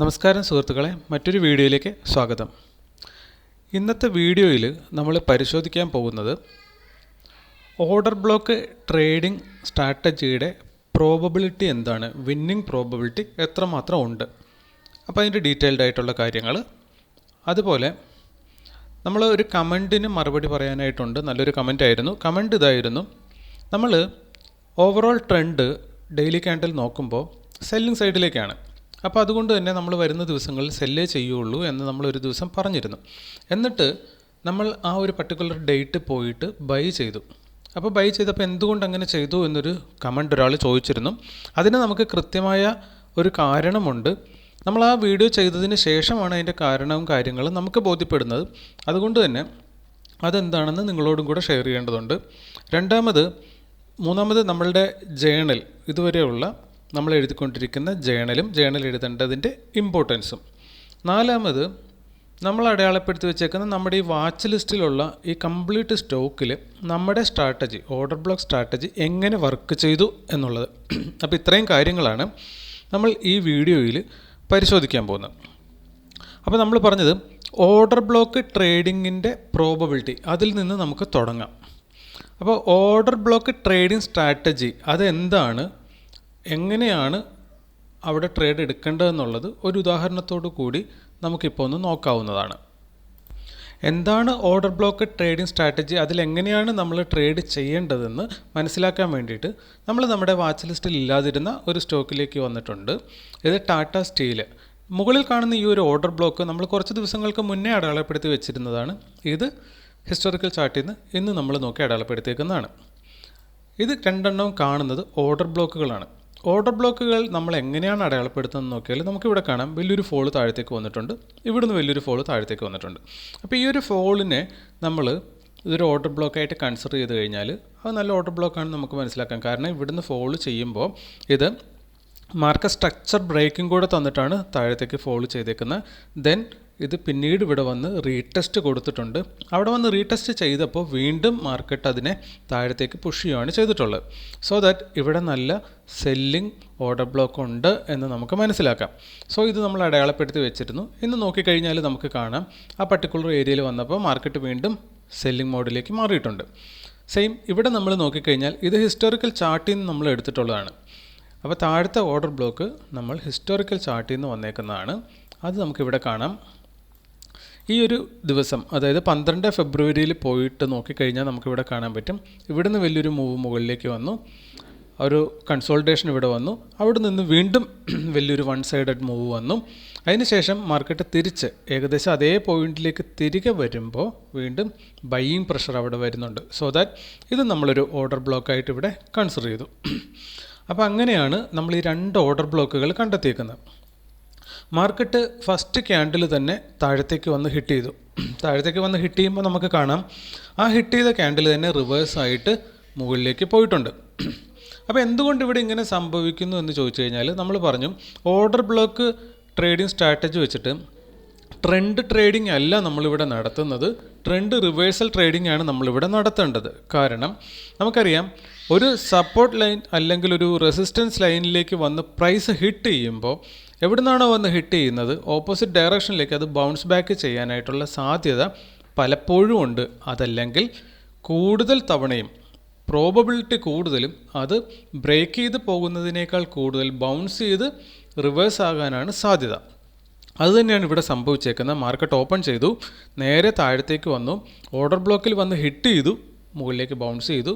നമസ്കാരം സുഹൃത്തുക്കളെ മറ്റൊരു വീഡിയോയിലേക്ക് സ്വാഗതം. ഇന്നത്തെ വീഡിയോയിൽ നമ്മൾ പരിശോധിക്കാൻ പോകുന്നത് ഓർഡർ ബ്ലോക്ക് ട്രേഡിംഗ് സ്ട്രാറ്റജിയുടെ പ്രോബബിലിറ്റി എന്താണ്? വിന്നിംഗ് പ്രോബബിലിറ്റി എത്രമാത്രം ഉണ്ട്? അപ്പോൾ അതിന്റെ ഡീറ്റെയിൽഡ് ആയിട്ടുള്ള കാര്യങ്ങൾ അതുപോലെ നമ്മൾ ഒരു കമന്റിന് മറുപടി പറയാനായിട്ടുണ്ട്. നല്ലൊരു കമന്റ് ആയിരുന്നു. കമന്റ് ഇതായിരുന്നു നമ്മൾ ഓവറോൾ ട്രെൻഡ് ഡെയിലി ക്യാൻഡിൽ നോക്കുമ്പോൾ സെല്ലിംഗ് സൈഡിലേക്കാണ്. അപ്പോൾ അതുകൊണ്ട് തന്നെ നമ്മൾ വരുന്ന ദിവസങ്ങളിൽ സെല്ലേ ചെയ്യുള്ളൂ എന്ന് നമ്മൾ ഒരു ദിവസം പറഞ്ഞിരുന്നു. എന്നിട്ട് നമ്മൾ ആ ഒരു പർട്ടിക്കുലർ ഡേറ്റ് പോയിട്ട് ബൈ ചെയ്തു. അപ്പോൾ ബൈ ചെയ്തപ്പോൾ എന്തുകൊണ്ട് അങ്ങനെ ചെയ്തു എന്നൊരു കമന്റ് ഒരാൾ ചോദിച്ചിരുന്നു. അതിന് നമുക്ക് കൃത്യമായ ഒരു കാരണമുണ്ട്. നമ്മൾ ആ വീഡിയോ ചെയ്തതിന് ശേഷമാണ് അതിന്റെ കാരണവും കാര്യങ്ങളും നമുക്ക് ബോധ്യപ്പെടുന്നത്. അതുകൊണ്ട് തന്നെ അതെന്താണെന്ന് നിങ്ങളോടും കൂടെ ഷെയർ ചെയ്യേണ്ടതുണ്ട്. രണ്ടാമത് മൂന്നാമത് നമ്മളുടെ ജേണൽ ഇതുവരെയുള്ള നമ്മൾ എഴുതിക്കൊണ്ടിരിക്കുന്ന ജേണലും ജേണൽ എഴുതേണ്ടതിന്റെ ഇമ്പോർട്ടൻസും നാലാമത് നമ്മൾ അടയാളപ്പെടുത്തി വെച്ചേക്കുന്ന നമ്മുടെ ഈ വാച്ച് ലിസ്റ്റിലുള്ള ഈ കംപ്ലീറ്റ് സ്റ്റോക്കിൽ നമ്മുടെ സ്ട്രാറ്റജി ഓർഡർ ബ്ലോക്ക് സ്ട്രാറ്റജി എങ്ങനെ വർക്ക് ചെയ്തു എന്നുള്ളത്. അപ്പോൾ ഇത്രയും കാര്യങ്ങളാണ് നമ്മൾ ഈ വീഡിയോയിൽ പരിശോധിക്കാൻ പോകുന്നത്. അപ്പോൾ നമ്മൾ പറഞ്ഞത് ഓർഡർ ബ്ലോക്ക് ട്രേഡിങ്ങിന്റെ പ്രോബബിലിറ്റി അതിൽ നിന്ന് നമുക്ക് തുടങ്ങാം. അപ്പോൾ ഓർഡർ ബ്ലോക്ക് ട്രേഡിംഗ് സ്ട്രാറ്റജി അതെന്താണ്? എങ്ങനെയാണ് അവിടെ ട്രേഡ് എടുക്കേണ്ടതെന്നുള്ളത് ഒരു ഉദാഹരണത്തോടു കൂടി നമുക്കിപ്പോൾ ഒന്ന് നോക്കാവുന്നതാണ്. എന്താണ് ഓർഡർ ബ്ലോക്ക് ട്രേഡിംഗ് സ്ട്രാറ്റജി അതിലെങ്ങനെയാണ് നമ്മൾ ട്രേഡ് ചെയ്യേണ്ടതെന്ന് മനസ്സിലാക്കാൻ വേണ്ടിയിട്ട് നമ്മൾ നമ്മുടെ വാച്ച് ലിസ്റ്റിൽ ഇല്ലാതിരുന്ന ഒരു സ്റ്റോക്കിലേക്ക് വന്നിട്ടുണ്ട്. ഇത് ടാറ്റ സ്റ്റീൽ മുകളിൽ കാണുന്ന ഈ ഒരു ഓർഡർ ബ്ലോക്ക് നമ്മൾ കുറച്ച് ദിവസങ്ങൾക്ക് മുന്നേ അടയാളപ്പെടുത്തി വെച്ചിരുന്നതാണ്. ഇത് ഹിസ്റ്റോറിക്കൽ ചാർട്ടിൽ നിന്ന് ഇന്ന് നമ്മൾ നോക്കി അടയാളപ്പെടുത്തിയേക്കുന്നതാണ്. ഇത് രണ്ടെണ്ണവും കാണുന്നത് ഓർഡർ ബ്ലോക്കുകളാണ് ഓർഡർ ബ്ലോക്കുകൾ നമ്മൾ എങ്ങനെയാണ് അടയാളപ്പെടുത്തുന്നത് നോക്കിയാൽ നമുക്കിവിടെ കാണാം വലിയൊരു ഫോൾ താഴത്തേക്ക് വന്നിട്ടുണ്ട്. ഇവിടുന്ന് വലിയൊരു ഫോൾ താഴത്തേക്ക് വന്നിട്ടുണ്ട്. അപ്പോൾ ഈ ഒരു ഫോളിനെ നമ്മൾ ഇതൊരു ഓർഡർ ബ്ലോക്കായിട്ട് കൺസിഡർ ചെയ്ത് കഴിഞ്ഞാൽ അത് നല്ല ഓർഡർ ബ്ലോക്കാണെന്ന് നമുക്ക് മനസ്സിലാക്കാം. കാരണം ഇവിടുന്ന് ഫോൾ ചെയ്യുമ്പോൾ ഇത് മാർക്കറ്റ് സ്ട്രക്ചർ ബ്രേക്കിംഗ് കൂടെ തന്നിട്ടാണ് താഴത്തേക്ക് ഫോൾ ചെയ്തേക്കുന്നത്. ദെൻ ഇത് പിന്നീട് ഇവിടെ വന്ന് റീടെസ്റ്റ് കൊടുത്തിട്ടുണ്ട്. അവിടെ വന്ന് റീടെസ്റ്റ് ചെയ്തപ്പോൾ വീണ്ടും മാർക്കറ്റ് അതിനെ താഴത്തേക്ക് പുഷ് ചെയ്യുകയാണ് ചെയ്തിട്ടുള്ളത്. സോ ദാറ്റ് ഇവിടെ നല്ല സെല്ലിംഗ് ഓർഡർ ബ്ലോക്ക് ഉണ്ട് എന്ന് നമുക്ക് മനസ്സിലാക്കാം. സോ ഇത് നമ്മൾ അടയാളപ്പെടുത്തി വെച്ചിരുന്നു. ഇന്ന് നോക്കിക്കഴിഞ്ഞാൽ നമുക്ക് കാണാം. ആ പർട്ടിക്കുലർ ഏരിയയിൽ വന്നപ്പോൾ മാർക്കറ്റ് വീണ്ടും സെല്ലിംഗ് മോഡിലേക്ക് മാറിയിട്ടുണ്ട്. സെയിം ഇവിടെ നമ്മൾ നോക്കിക്കഴിഞ്ഞാൽ ഇത് ഹിസ്റ്റോറിക്കൽ ചാർട്ടിൽ നിന്ന് നമ്മൾ എടുത്തിട്ടുള്ളതാണ്. അപ്പോൾ താഴത്തെ ഓർഡർ ബ്ലോക്ക് നമ്മൾ ഹിസ്റ്റോറിക്കൽ ചാർട്ടിൽ നിന്ന് വന്നേക്കുന്നതാണ്. അത് നമുക്കിവിടെ കാണാം. ഈ ഒരു ദിവസം അതായത് പന്ത്രണ്ട് ഫെബ്രുവരിയിൽ പോയിട്ട് നോക്കിക്കഴിഞ്ഞാൽ നമുക്കിവിടെ കാണാൻ പറ്റും. ഇവിടുന്ന് വലിയൊരു മൂവ് മുകളിലേക്ക് വന്നു. ഒരു കൺസോൾട്ടേഷൻ ഇവിടെ വന്നു. അവിടെ നിന്ന് വീണ്ടും വലിയൊരു വൺ സൈഡഡ് മൂവ് വന്നു അതിനുശേഷം മാർക്കറ്റ് തിരിച്ച് ഏകദേശം അതേ പോയിന്റിലേക്ക് തിരികെ വരുമ്പോൾ വീണ്ടും ബൈയിങ് പ്രഷർ അവിടെ വരുന്നുണ്ട്. സോ ദാറ്റ് ഇത് നമ്മളൊരു ഓർഡർ ബ്ലോക്കായിട്ട് ഇവിടെ കൺസിഡർ ചെയ്തു. അപ്പോൾ അങ്ങനെയാണ് നമ്മൾ ഈ രണ്ട് ഓർഡർ ബ്ലോക്കുകൾ കണ്ടെത്തിയേക്കുന്നത്. മാർക്കറ്റ് ഫസ്റ്റ് ക്യാൻഡിൽ തന്നെ താഴത്തേക്ക് വന്ന് ഹിറ്റ് ചെയ്തു. താഴത്തേക്ക് വന്ന് ഹിറ്റ് ചെയ്യുമ്പോൾ നമുക്ക് കാണാം ആ ഹിറ്റ് ചെയ്ത ക്യാൻഡിൽ തന്നെ റിവേഴ്സ് ആയിട്ട് മുകളിലേക്ക് പോയിട്ടുണ്ട്. അപ്പോൾ എന്തുകൊണ്ട് ഇവിടെ ഇങ്ങനെ സംഭവിക്കുന്നു എന്ന് ചോദിച്ചു കഴിഞ്ഞാൽ നമ്മൾ പറഞ്ഞു ഓർഡർ ബ്ലോക്ക് ട്രേഡിംഗ് സ്ട്രാറ്റജി വെച്ചിട്ട് ട്രെൻഡ് ട്രേഡിംഗ് അല്ല നമ്മളിവിടെ നടത്തുന്നത് ട്രെൻഡ് റിവേഴ്സൽ ട്രേഡിംഗ് ആണ് നമ്മളിവിടെ നടത്തേണ്ടത്. കാരണം നമുക്കറിയാം ഒരു സപ്പോർട്ട് ലൈൻ അല്ലെങ്കിൽ ഒരു റെസിസ്റ്റൻസ് ലൈനിലേക്ക് വന്ന് പ്രൈസ് ഹിറ്റ് ചെയ്യുമ്പോൾ എവിടുന്നാണോ വന്ന് ഹിറ്റ് ചെയ്യുന്നത് ഓപ്പോസിറ്റ് ഡയറക്ഷനിലേക്ക് അത് ബൗൺസ് ബാക്ക് ചെയ്യാനായിട്ടുള്ള സാധ്യത പലപ്പോഴും ഉണ്ട്. അതല്ലെങ്കിൽ കൂടുതൽ തവണയും പ്രോബബിലിറ്റി കൂടുതലും അത് ബ്രേക്ക് ചെയ്ത് പോകുന്നതിനേക്കാൾ കൂടുതൽ ബൗൺസ് ചെയ്ത് റിവേഴ്സ് ആകാനാണ് സാധ്യത. അതുതന്നെയാണ് ഇവിടെ സംഭവിച്ചേക്കുന്നത്. മാർക്കറ്റ് ഓപ്പൺ ചെയ്തു നേരെ താഴത്തേക്ക് വന്നു ഓർഡർ ബ്ലോക്കിൽ വന്ന് ഹിറ്റ് ചെയ്തു മുകളിലേക്ക് ബൗൺസ് ചെയ്തു.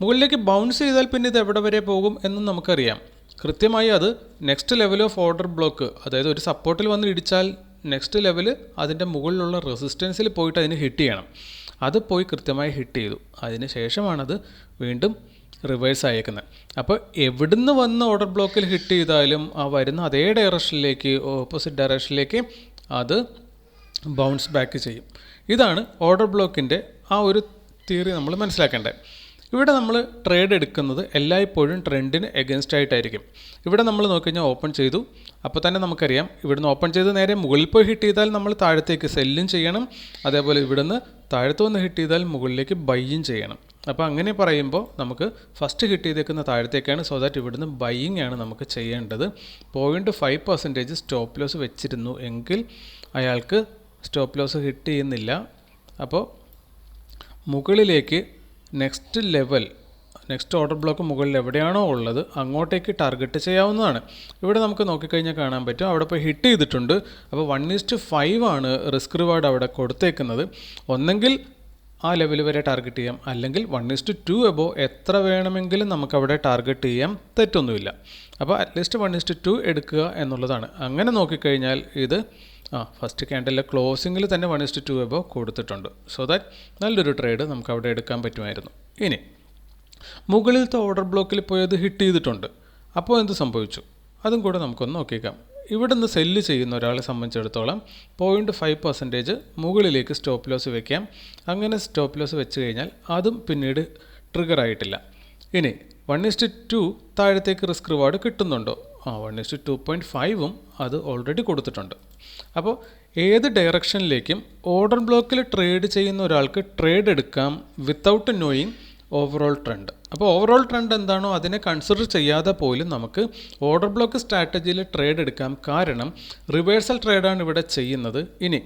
മുകളിലേക്ക് ബൗൺസ് ചെയ്താൽ പിന്നെ ഇത് എവിടെ വരെ പോകും എന്നും നമുക്കറിയാം. കൃത്യമായി അത് next level of order block അതായത് ഒരു സപ്പോർട്ടിൽ വന്ന് ഇടിച്ചാൽ നെക്സ്റ്റ് ലെവൽ അതിന്റെ മുകളിലുള്ള റെസിസ്റ്റൻസിൽ പോയിട്ട് അതിന് ഹിറ്റ് ചെയ്യണം. അത് പോയി കൃത്യമായി ഹിറ്റ് ചെയ്തു. അതിന് ശേഷമാണത് വീണ്ടും റിവേഴ്സ് അയക്കുന്നത് അപ്പോൾ എവിടുന്ന് വന്ന് ഓർഡർ ബ്ലോക്കിൽ ഹിറ്റ് ചെയ്താലും ആ വരുന്ന അതേ ഡയറക്ഷനിലേക്ക് ഓപ്പോസിറ്റ് ഡയറക്ഷനിലേക്ക് അത് ബൗൺസ് ബാക്ക് ചെയ്യും. ഇതാണ് ഓർഡർ ബ്ലോക്കിന്റെ ആ ഒരു തിയറി നമ്മൾ മനസ്സിലാക്കേണ്ടത്. ഇവിടെ നമ്മൾ ട്രേഡ് എടുക്കുന്നത് എല്ലായ്പ്പോഴും ട്രെൻഡിന് എഗൻസ്റ്റ് ആയിട്ടായിരിക്കും. ഇവിടെ നമ്മൾ നോക്കിക്കഴിഞ്ഞാൽ ഓപ്പൺ ചെയ്തു. അപ്പോൾ തന്നെ നമുക്കറിയാം ഇവിടുന്ന് ഓപ്പൺ ചെയ്ത് നേരെ മുകളിൽ പോയി ഹിറ്റ് ചെയ്താൽ നമ്മൾ താഴത്തേക്ക് സെല്ലും ചെയ്യണം. അതേപോലെ ഇവിടുന്ന് താഴത്ത് വന്ന് ഹിറ്റ് ചെയ്താൽ മുകളിലേക്ക് ബൈയും ചെയ്യണം. അപ്പോൾ അങ്ങനെ പറയുമ്പോൾ നമുക്ക് ഫസ്റ്റ് ഹിറ്റ് ചെയ്തേക്കുന്ന താഴത്തേക്കാണ് സോ ദാറ്റ് ഇവിടുന്ന് ബൈയിങ് ആണ് നമുക്ക് ചെയ്യേണ്ടത്. Point five percentage stop loss വെച്ചിരുന്നു എങ്കിൽ അയാൾക്ക് സ്റ്റോപ്പ് ലോസ് ഹിറ്റ് ചെയ്യുന്നില്ല. അപ്പോൾ മുകളിലേക്ക് next level next order block മുകളിൽ എവിടെയാണോ ഉള്ളത് അങ്ങോട്ടേക്ക് ടാർഗറ്റ് ചെയ്യാവുന്നതാണ്. ഇവിടെ നമുക്ക് നോക്കിക്കഴിഞ്ഞാൽ കാണാൻ പറ്റും. അവിടെ ഇപ്പോൾ ഹിറ്റ് ചെയ്തിട്ടുണ്ട്. അപ്പോൾ വൺ ഈസ്റ്റ് ഫൈവ് ആണ് റിസ്ക് റിവാർഡ് അവിടെ കൊടുത്തേക്കുന്നത്. ഒന്നെങ്കിൽ ആ ലെവൽ വരെ ടാർഗറ്റ് ചെയ്യാം. അല്ലെങ്കിൽ വൺ ഈസ്റ്റ് ടു എബോ എത്ര വേണമെങ്കിലും നമുക്കവിടെ ടാർഗറ്റ് ചെയ്യാം. തെറ്റൊന്നുമില്ല. അപ്പോൾ അറ്റ്ലീസ്റ്റ് വൺ ഈസ്റ്റ് ടു എടുക്കുക എന്നുള്ളതാണ്. അങ്ങനെ നോക്കിക്കഴിഞ്ഞാൽ ഇത് ആ ഫസ്റ്റ് ക്യാൻഡലിലെ ക്ലോസിങ്ങിൽ തന്നെ one is to two above കൊടുത്തിട്ടുണ്ട്. സോ ദാറ്റ് നല്ലൊരു ട്രേഡ് നമുക്ക് അവിടെ എടുക്കാൻ പറ്റുമായിരുന്നു. ഇനി മുകളിലത്തെ ഓർഡർ ബ്ലോക്കിൽ പോയി അത് ഹിറ്റ് ചെയ്തിട്ടുണ്ട്. അപ്പോൾ എന്ത് സംഭവിച്ചു? അതും കൂടെ നമുക്കൊന്ന് നോക്കിയേക്കാം. ഇവിടെ നിന്ന് സെല്ല് ചെയ്യുന്ന ഒരാളെ സംബന്ധിച്ചിടത്തോളം പോയിന്റ് ഫൈവ് പെർസെന്റേജ് മുകളിലേക്ക് സ്റ്റോപ്പ് ലോസ് വെക്കാം. അങ്ങനെ സ്റ്റോപ്പ് ലോസ് വെച്ച് കഴിഞ്ഞാൽ അതും പിന്നീട് ട്രിഗർ ആയിട്ടില്ല. ഇനി വൺ ഇസ്റ്റ് ടു താഴത്തേക്ക് റിസ്ക് റിവാർഡ് കിട്ടുന്നുണ്ടോ? ആ വൺ ഇസ്റ്റ് ടു പോയിന്റ് ഫൈവും അത് ഓൾറെഡി കൊടുത്തിട്ടുണ്ട്. അപ്പോൾ ഏത് ഡയറക്ഷനിലേക്കും ഓർഡർ ബ്ലോക്കിൽ ട്രേഡ് ചെയ്യുന്ന ഒരാൾക്ക് ട്രേഡ് എടുക്കാം വിത്തൗട്ട് നോയിങ് ഓവറോൾ ട്രെൻഡ് അപ്പോൾ ഓവറോൾ ട്രെൻഡ് എന്താണോ അതിനെ കൺസിഡർ ചെയ്യാതെ പോലും നമുക്ക് ഓർഡർ ബ്ലോക്ക് സ്ട്രാറ്റജിയിൽ ട്രേഡ് എടുക്കാം. കാരണം റിവേഴ്സൽ ട്രേഡാണ് ഇവിടെ ചെയ്യുന്നത്. ഇനി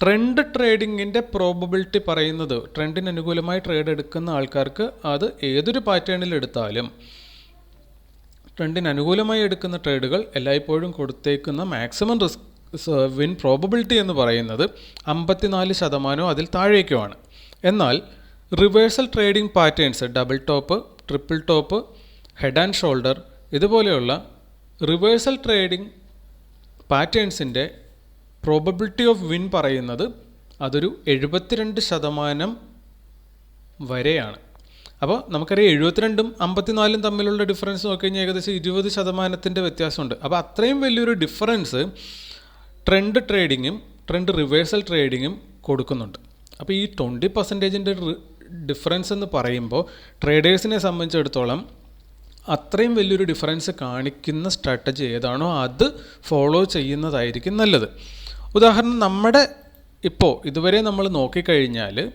ട്രെൻഡ് ട്രേഡിങ്ങിന്റെ പ്രോബബിലിറ്റി പറയുന്നത് ട്രെൻഡിന് അനുകൂലമായി ട്രേഡ് എടുക്കുന്ന ആൾക്കാർക്ക് അത് ഏതൊരു പാറ്റേണിൽ എടുത്താലും ട്രെൻഡിന് അനുകൂലമായി എടുക്കുന്ന ട്രേഡുകൾ എല്ലായ്പ്പോഴും കൊടുത്തേക്കുന്ന മാക്സിമം റിസ്ക് വിൻ പ്രോബബിലിറ്റി എന്ന് പറയുന്നത് അമ്പത്തിനാല് ശതമാനവും അതിൽ താഴേക്കുമാണ്. എന്നാൽ reversal trading patterns double top triple top head and shoulder ഇതുപോലെയുള്ള റിവേഴ്സൽ ട്രേഡിംഗ് പാറ്റേൺസിന്റെ പ്രോബബിലിറ്റി ഓഫ് വിൻ പറയുന്നത് അതൊരു എഴുപത്തിരണ്ട് ശതമാനം വരെയാണ്. അപ്പോൾ നമുക്കറിയാം എഴുപത്തിരണ്ടും അമ്പത്തിനാലും തമ്മിലുള്ള ഡിഫറൻസ് നോക്കി കഴിഞ്ഞാൽ ഏകദേശം ഇരുപത് ശതമാനത്തിന്റെ വ്യത്യാസമുണ്ട്. അപ്പോൾ അത്രയും വലിയൊരു ഡിഫറൻസ് ട്രെൻഡ് ട്രേഡിങ്ങും ട്രെൻഡ് റിവേഴ്സൽ ട്രേഡിങ്ങും കൊടുക്കുന്നുണ്ട്. അപ്പോൾ ഈ ട്വന്റി പെർസെന്റേജിന്റെ ഡിഫറൻസ് എന്ന് പറയുമ്പോൾ ട്രേഡേഴ്സിനെ സംബന്ധിച്ചിടത്തോളം അത്രയും വലിയൊരു ഡിഫറൻസ് കാണിക്കുന്ന സ്ട്രാറ്റജി ഏതാണോ അത് ഫോളോ ചെയ്യുന്നതായിരിക്കും നല്ലത്. ഉദാഹരണം നമ്മുടെ ഇപ്പോൾ ഇതുവരെ നമ്മൾ നോക്കിക്കഴിഞ്ഞാൽ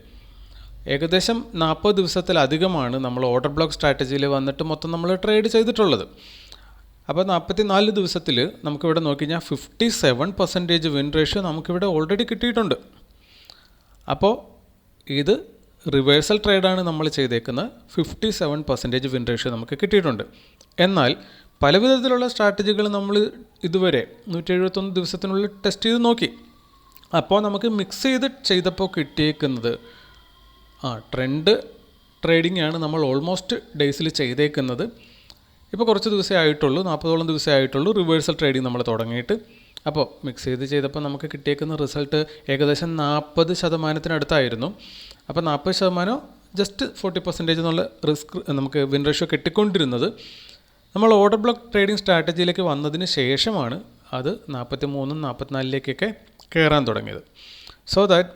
ഏകദേശം നാൽപ്പത് ദിവസത്തിലധികമാണ് നമ്മൾ ഓർഡർ ബ്ലോക്ക് സ്ട്രാറ്റജിയിൽ വന്നിട്ട് മൊത്തം നമ്മൾ ട്രേഡ് ചെയ്തിട്ടുള്ളത്. അപ്പോൾ നാൽപ്പത്തി നാല് ദിവസത്തിൽ നമുക്കിവിടെ നോക്കിക്കഴിഞ്ഞാൽ fifty seven percentage win ratio നമുക്കിവിടെ ഓൾറെഡി കിട്ടിയിട്ടുണ്ട്. അപ്പോൾ ഇത് റിവേഴ്സൽ ട്രേഡാണ് നമ്മൾ ചെയ്തേക്കുന്നത്. Fifty seven percentage win ratio നമുക്ക് കിട്ടിയിട്ടുണ്ട്. എന്നാൽ പല വിധത്തിലുള്ള സ്ട്രാറ്റജികൾ നമ്മൾ ഇതുവരെ നൂറ്റി എഴുപത്തൊന്ന് ദിവസത്തിനുള്ളിൽ ടെസ്റ്റ് ചെയ്ത് നോക്കി. അപ്പോൾ നമുക്ക് മിക്സ് ചെയ്ത് ചെയ്തപ്പോൾ കിട്ടിയേക്കുന്നത് ആ ട്രെൻഡ് ട്രേഡിംഗ് ആണ് നമ്മൾ ഓൾമോസ്റ്റ് ഡേയ്സിൽ ചെയ്തേക്കുന്നത്. ഇപ്പോൾ കുറച്ച് ദിവസമേ ആയിട്ടുള്ളൂ നാൽപ്പതോളം ദിവസമേ ആയിട്ടുള്ളൂ റിവേഴ്സൽ ട്രേഡിംഗ് നമ്മൾ തുടങ്ങിയിട്ട്. അപ്പോൾ മിക്സ് ചെയ്ത് ചെയ്തപ്പോൾ നമുക്ക് കിട്ടിയേക്കുന്ന റിസൾട്ട് ഏകദേശം നാൽപ്പത് ശതമാനത്തിനടുത്തായിരുന്നു അപ്പോൾ നാൽപ്പത് ശതമാനം ജസ്റ്റ് ഫോർട്ടി പെർസെന്റേജ് എന്നുള്ള റിസ്ക് നമുക്ക് വിൻ റേഷ്യോ കിട്ടിക്കൊണ്ടിരുന്നത്. നമ്മൾ ഓർഡർ ബ്ലോക്ക് ട്രേഡിംഗ് സ്ട്രാറ്റജിയിലേക്ക് വന്നതിന് ശേഷമാണ് അത് നാൽപ്പത്തി മൂന്നും നാൽപ്പത്തിനാലിലേക്കൊക്കെ കയറാൻ തുടങ്ങിയത്. സോ ദാറ്റ്